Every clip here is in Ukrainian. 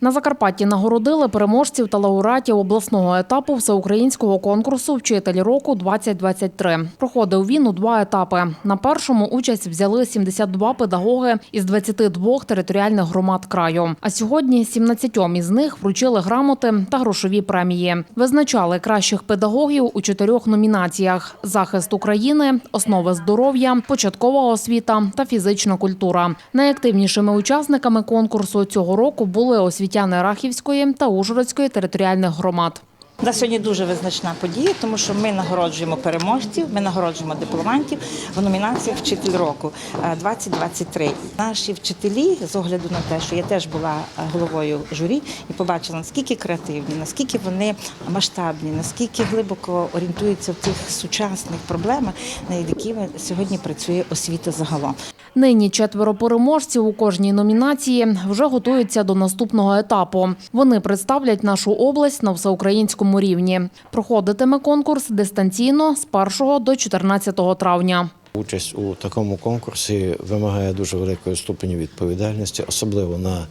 На Закарпатті нагородили переможців та лауреатів обласного етапу всеукраїнського конкурсу Вчитель року 2023 Проходив він у два етапи. На першому участь взяли 72 педагоги із 22 територіальних громад краю. А сьогодні 17 із них вручили грамоти та грошові премії. Визначали кращих педагогів у чотирьох номінаціях: захист України, основи здоров'я, початкова освіта та фізична культура. Найактивнішими учасниками конкурсу цього року були освітяни Рахівської та Ужгородської територіальних громад. У нас сьогодні дуже визначна подія, тому що ми нагороджуємо переможців, ми нагороджуємо дипломантів в номінаціях Вчитель року е, 2023. Наші вчителі, з огляду на те, що я теж була е, головою журі і побачила, наскільки креативні, наскільки вони масштабні, наскільки глибоко орієнтуються в тих сучасних проблемах, над якими сьогодні працює освіта загалом. Нині четверо переможців у кожній номінації вже готуються до наступного етапу. Вони представлять нашу область на всеукраїнському рівні. Проходитиме конкурс дистанційно з 1 до 14 травня. Участь у такому конкурсі вимагає дуже великої ступені відповідальності, особливо на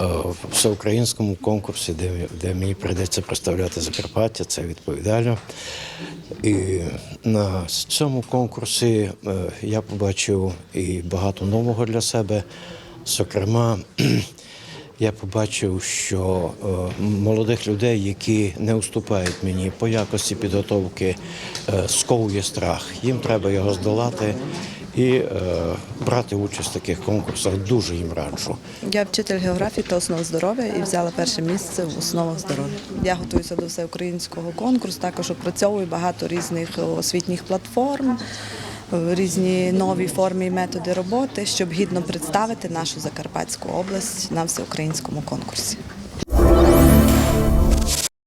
е, всеукраїнському конкурсі, де, де мені прийдеться представляти Закарпаття, це відповідально. І на цьому конкурсі е, я побачив і багато нового для себе. Зокрема, я побачив, що е, молодих людей, які не уступають мені по якості підготовки, е, сковує страх. Їм треба його здолати і е, брати участь в таких конкурсах дуже їм раджу. Я вчитель географії та основ здоров'я і взяла перше місце в основах здоров'я. Я готуюся до всеукраїнського конкурсу, також опрацьовую багато різних освітніх платформ, різні нові форми і методи роботи, щоб гідно представити нашу Закарпатську область на всеукраїнському конкурсі.